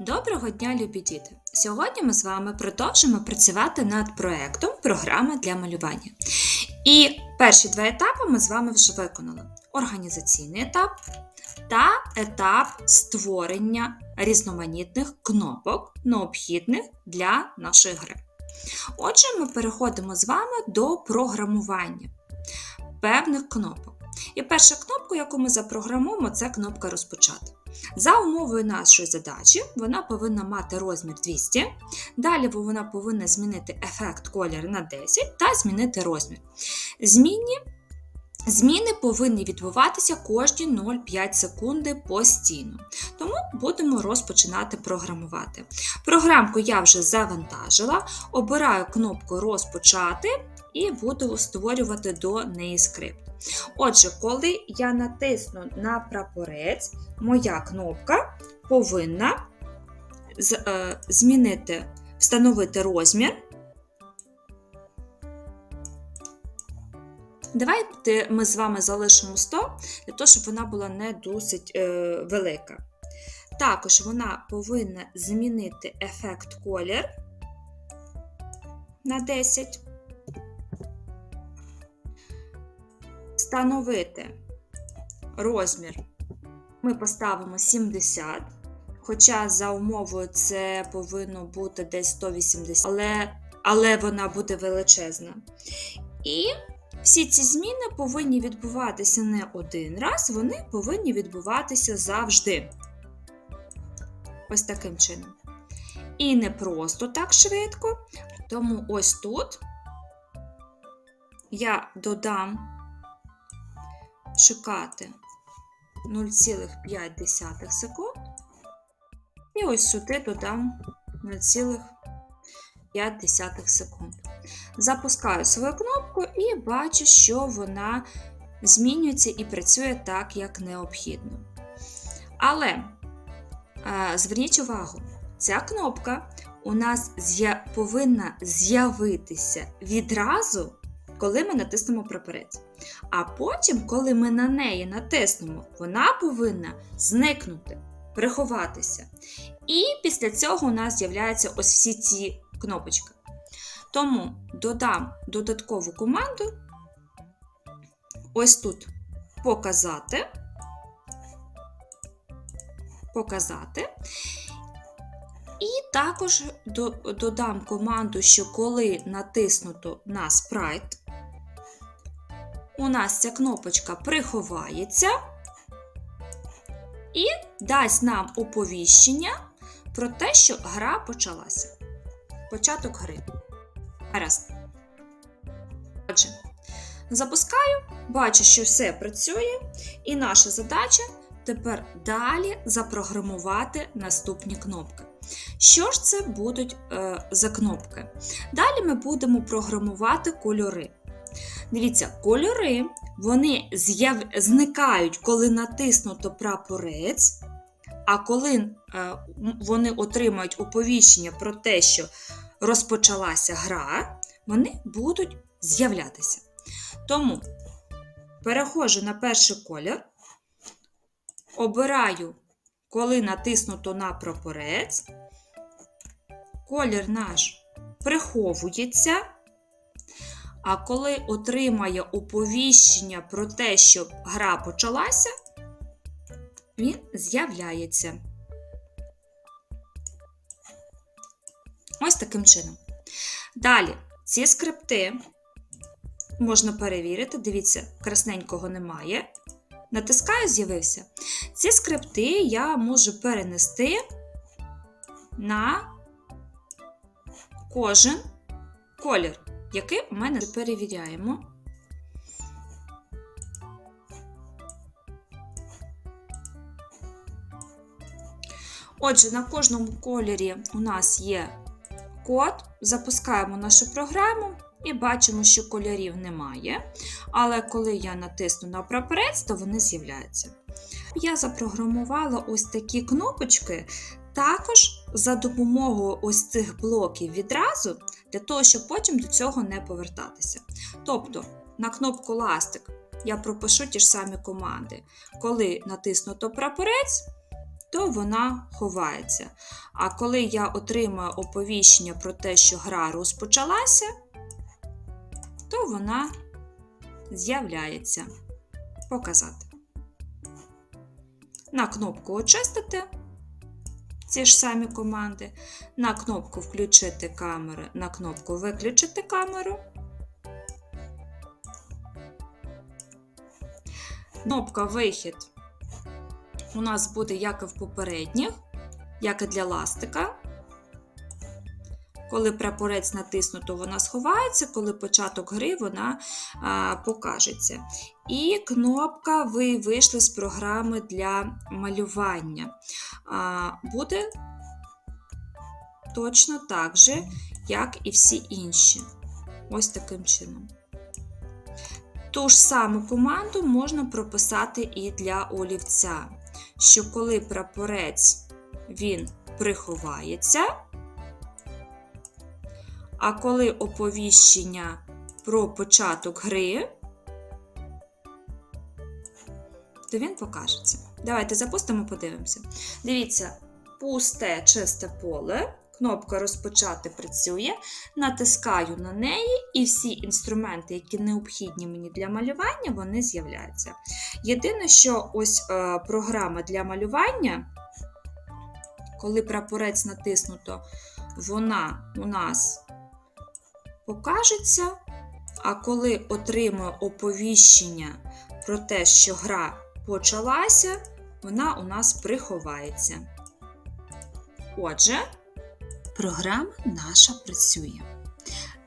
Доброго дня, любі діти! Сьогодні ми з вами продовжимо працювати над проектом Програма для малювання. І перші два етапи ми з вами вже виконали: організаційний етап та етап створення різноманітних кнопок, необхідних для нашої гри. Отже, ми переходимо з вами до програмування певних кнопок. І перша кнопка, яку ми запрограмуємо, це кнопка розпочати. За умовою нашої задачі, вона повинна мати розмір 200. Далі вона повинна змінити ефект колір на 10 та змінити розмір. Зміни, зміни повинні відбуватися кожні 0,5 секунди постійно. Тому будемо розпочинати програмувати. Програмку я вже завантажила, обираю кнопку Розпочати і буду створювати до неї скрипт. Отже, коли я натисну на прапорець, моя кнопка повинна е, змінити, встановити розмір. Давайте ми з вами залишимо 100, для того, щоб вона була не досить е, велика. Також вона повинна змінити ефект колір на 10. Встановити розмір ми поставимо 70, хоча за умовою це повинно бути десь 180, але, але вона буде величезна. І всі ці зміни повинні відбуватися не один раз, вони повинні відбуватися завжди. Ось таким чином. І не просто так швидко, тому ось тут я додам шукати 0,5 секунд. І ось сюди додам 0,5 секунд. Запускаю свою кнопку і бачу, що вона змінюється і працює так, як необхідно. Але е, зверніть увагу, ця кнопка у нас повинна з'явитися відразу, коли ми натиснемо прапорець. А потім, коли ми на неї натиснемо, вона повинна зникнути, приховатися. І після цього у нас з'являються ось всі ці кнопочки. Тому додам додаткову команду. Ось тут показати. Показати. І також додам команду, що коли натиснуто на спрайт, у нас ця кнопочка приховається і дасть нам оповіщення про те, що гра почалася. Початок гри. Гаразд. Отже, запускаю, бачу, що все працює, і наша задача тепер далі запрограмувати наступні кнопки. Що ж це будуть е, за кнопки? Далі ми будемо програмувати кольори. Дивіться, кольори вони з'яв... зникають, коли натиснуто прапорець, а коли е, вони отримають оповіщення про те, що розпочалася гра, вони будуть з'являтися. Тому переходжу на перший колір, обираю, коли натиснуто на прапорець, колір наш приховується. А коли отримає оповіщення про те, що гра почалася, він з'являється. Ось таким чином. Далі, ці скрипти можна перевірити, дивіться, красненького немає. Натискаю, з'явився. Ці скрипти я можу перенести на кожен колір який у мене перевіряємо. Отже, на кожному кольорі у нас є код, запускаємо нашу програму і бачимо, що кольорів немає. Але коли я натисну на прапорець, то вони з'являються. Я запрограмувала ось такі кнопочки також за допомогою ось цих блоків відразу, для того, щоб потім до цього не повертатися. Тобто, на кнопку ластик я пропишу ті ж самі команди. Коли натиснуто прапорець, то вона ховається. А коли я отримаю оповіщення про те, що гра розпочалася, то вона з'являється. Показати. На кнопку Очистити ці ж самі команди, на кнопку Включити камеру, на кнопку Виключити камеру. Кнопка Вихід у нас буде як і в попередніх, як і для ластика. Коли прапорець натиснуто, вона сховається, коли початок гри вона а, покажеться. І кнопка Ви вийшли з програми для малювання. А, буде точно так же, як і всі інші. Ось таким чином. Ту ж саму команду можна прописати і для олівця, що коли прапорець він приховається, а коли оповіщення про початок гри, то він покажеться. Давайте запустимо, подивимося. Дивіться, пусте чисте поле. Кнопка розпочати працює, натискаю на неї, і всі інструменти, які необхідні мені для малювання, вони з'являються. Єдине, що ось е, програма для малювання, коли прапорець натиснуто, вона у нас покажеться, а коли отримує оповіщення про те, що гра почалася, вона у нас приховається. Отже, програма наша працює.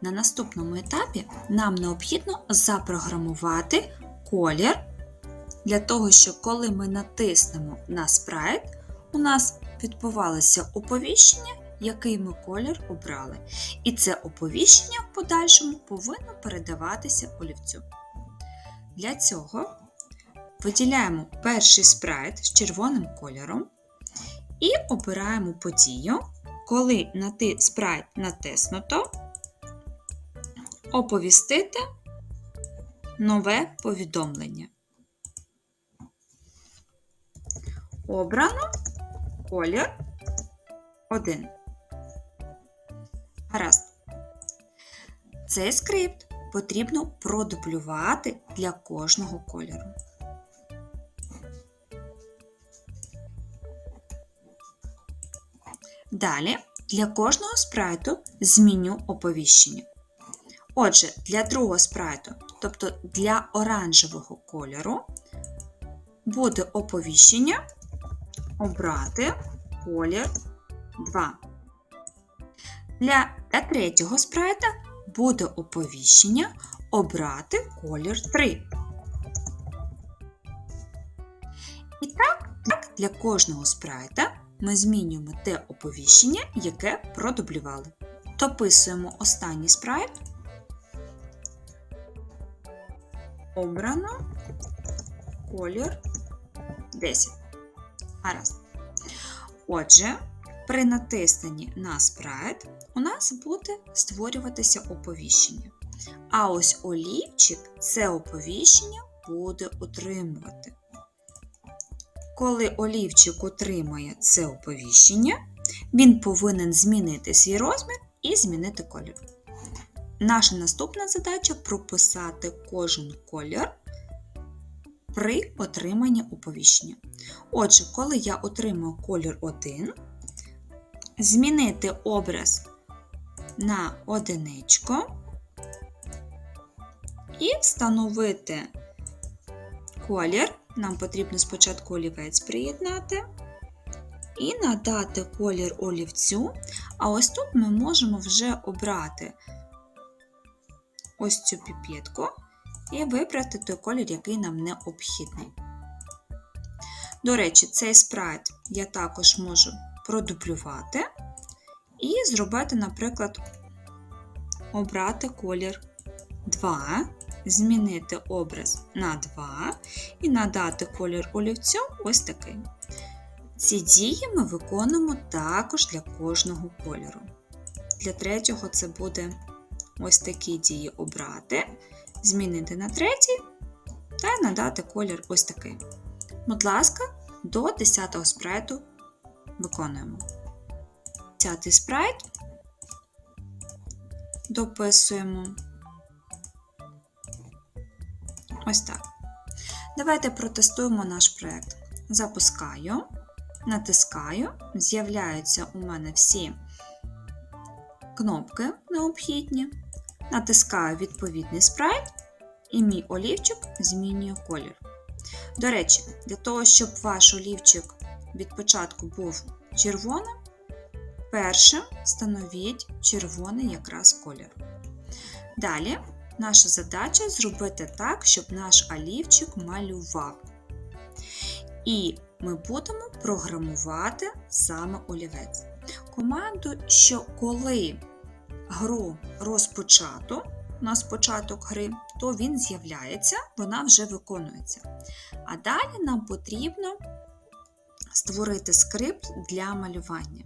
На наступному етапі нам необхідно запрограмувати колір для того, щоб коли ми натиснемо на спрайт, у нас відбувалося оповіщення, який ми колір обрали. І це оповіщення в подальшому повинно передаватися олівцю. Для цього виділяємо перший спрайт з червоним кольором і обираємо подію, коли на спрайт натиснуто, оповістити нове повідомлення. Обрано колір 1. Гаразд. Цей скрипт потрібно продублювати для кожного кольору. Далі для кожного спрайту зміню оповіщення. Отже, для другого спрайту, тобто для оранжевого кольору, буде оповіщення обрати колір 2. Для, для третього спрайта буде оповіщення обрати колір 3. І так, так для кожного спрайта ми змінюємо те оповіщення, яке продублювали. Дописуємо останній спрайт. Обрано колір 10. Гаразд. Отже, при натисненні на спрайт у нас буде створюватися оповіщення. А ось олівчик це оповіщення буде отримувати. Коли олівчик отримає це оповіщення, він повинен змінити свій розмір і змінити колір. Наша наступна задача прописати кожен колір при отриманні оповіщення. Отже, коли я отримаю колір 1, змінити образ на одиничку і встановити колір. Нам потрібно спочатку олівець приєднати і надати колір олівцю. А ось тут ми можемо вже обрати ось цю піпетку і вибрати той колір, який нам необхідний. До речі, цей спрайт я також можу продублювати і зробити, наприклад, обрати колір 2, змінити образ на 2 і надати колір олівцю ось такий. Ці дії ми виконуємо також для кожного кольору. Для третього це буде ось такі дії обрати, змінити на третій та надати колір ось такий. Будь ласка, до 10 спрайту виконуємо. Цятий спрайт дописуємо. Ось так. Давайте протестуємо наш проєкт. Запускаю, натискаю, з'являються у мене всі кнопки необхідні. Натискаю відповідний спрайт, і мій олівчик змінює колір. До речі, для того, щоб ваш олівчик від початку був червоним, першим встановіть червоний якраз колір. Далі наша задача зробити так, щоб наш олівчик малював. І ми будемо програмувати саме олівець. Команду, що коли гру розпочато, у нас початок гри, то він з'являється, вона вже виконується. А далі нам потрібно створити скрипт для малювання.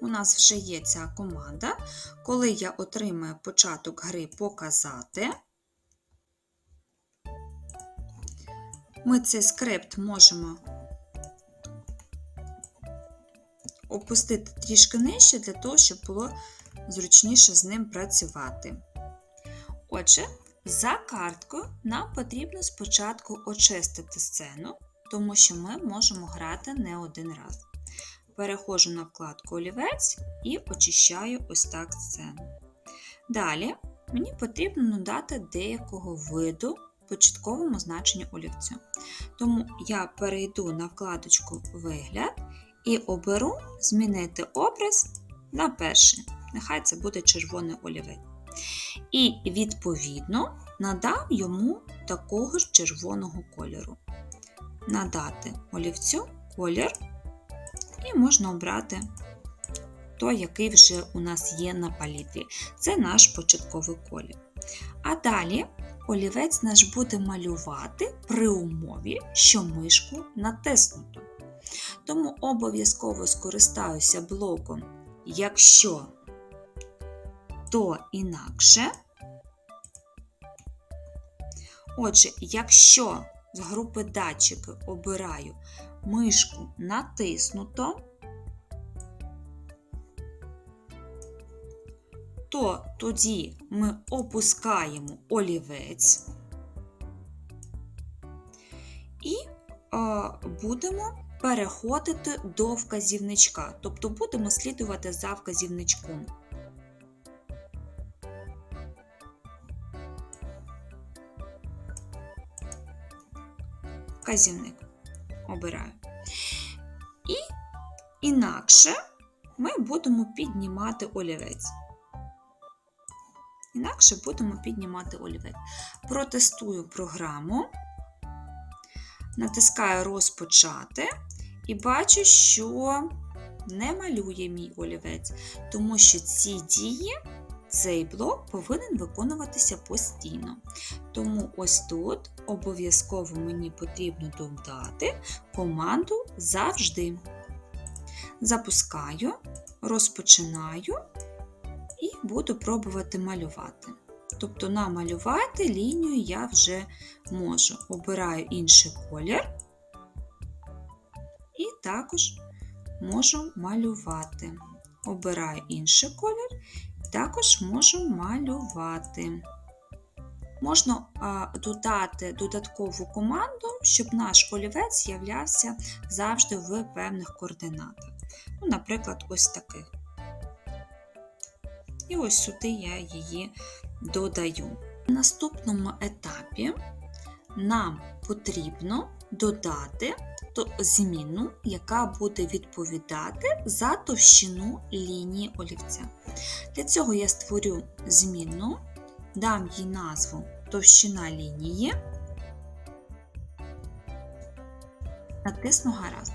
У нас вже є ця команда. Коли я отримаю початок гри показати, ми цей скрипт можемо опустити трішки нижче для того, щоб було зручніше з ним працювати. Отже, за карткою нам потрібно спочатку очистити сцену, тому що ми можемо грати не один раз. Переходжу на вкладку олівець і очищаю ось так сцену. Далі мені потрібно надати деякого виду початковому значенню олівцю. Тому я перейду на вкладочку Вигляд і оберу змінити образ на перший. Нехай це буде червоний олівець. І, відповідно, надам йому такого ж червоного кольору. Надати олівцю колір, і можна обрати той, який вже у нас є на палітрі. Це наш початковий колір. А далі олівець наш буде малювати при умові, що мишку натиснуто. Тому обов'язково скористаюся блоком, якщо то інакше. Отже, якщо з групи датчики обираю мишку натиснуто, то тоді ми опускаємо олівець і е, будемо переходити до вказівничка, тобто будемо слідувати за вказівничком. Вказівник обираю. І інакше ми будемо піднімати олівець. Інакше будемо піднімати олівець. Протестую програму, натискаю розпочати і бачу, що не малює мій олівець, тому що ці дії, цей блок повинен виконуватися постійно. Тому ось тут обов'язково мені потрібно додати команду завжди. Запускаю, розпочинаю і буду пробувати малювати. Тобто намалювати лінію я вже можу. Обираю інший колір і також можу малювати. Обираю інший колір, також можу малювати. Можна додати додаткову команду, щоб наш олівець з'являвся завжди в певних координатах. Ну, Наприклад, ось таких. І ось сюди я її додаю. На наступному етапі нам потрібно додати зміну, яка буде відповідати за товщину лінії олівця. Для цього я створю змінну, дам їй назву товщина лінії, натисну гаразд.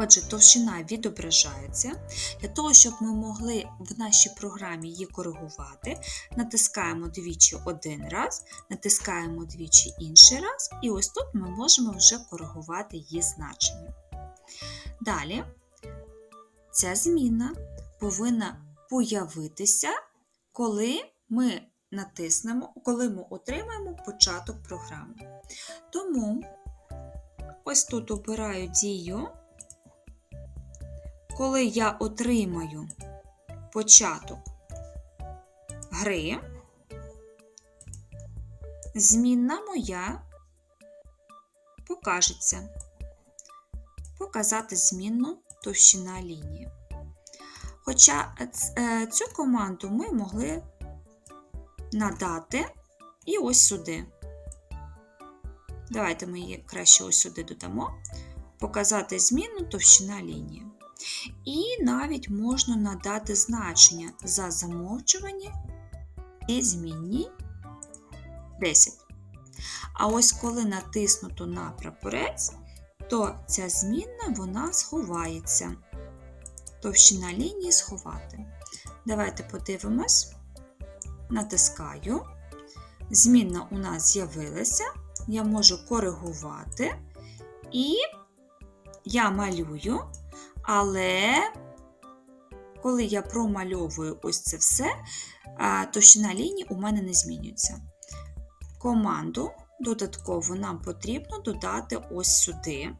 Отже, товщина відображається. Для того, щоб ми могли в нашій програмі її коригувати, натискаємо двічі один раз, натискаємо двічі інший раз, і ось тут ми можемо вже коригувати її значення. Далі, ця зміна повинна появитися, коли ми натиснемо, коли ми отримаємо початок програми. Тому ось тут обираю дію. Коли я отримаю початок гри, змінна моя покажеться. Показати змінну товщина лінії. Хоча е, цю команду ми могли надати і ось сюди. Давайте ми її краще ось сюди додамо. Показати змінну товщина лінії. І навіть можна надати значення за замовчування і змінні 10. А ось коли натиснуто на прапорець, то ця змінна вона сховається. Товщина лінії сховати. Давайте подивимось. Натискаю. Змінна у нас з'явилася. Я можу коригувати. І я малюю, але коли я промальовую ось це все, товщина лінії у мене не змінюється. Команду додатково нам потрібно додати ось сюди.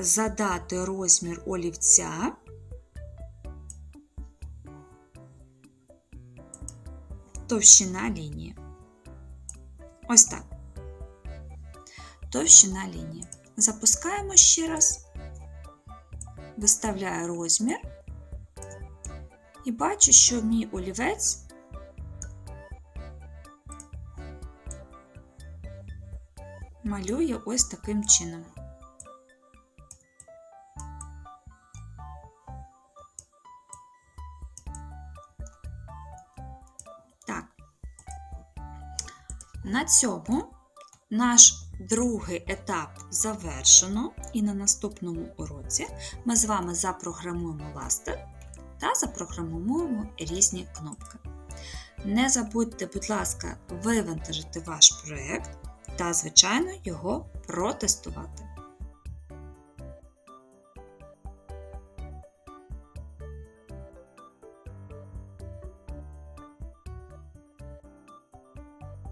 Задати розмір олівця. Товщина лінії. Ось так. Товщина лінії. Запускаємо ще раз. Виставляю розмір. І бачу, що мій олівець малює ось таким чином. На цьому наш другий етап завершено, і на наступному уроці ми з вами запрограмуємо ластер та запрограмуємо різні кнопки. Не забудьте, будь ласка, вивантажити ваш проєкт та, звичайно, його протестувати.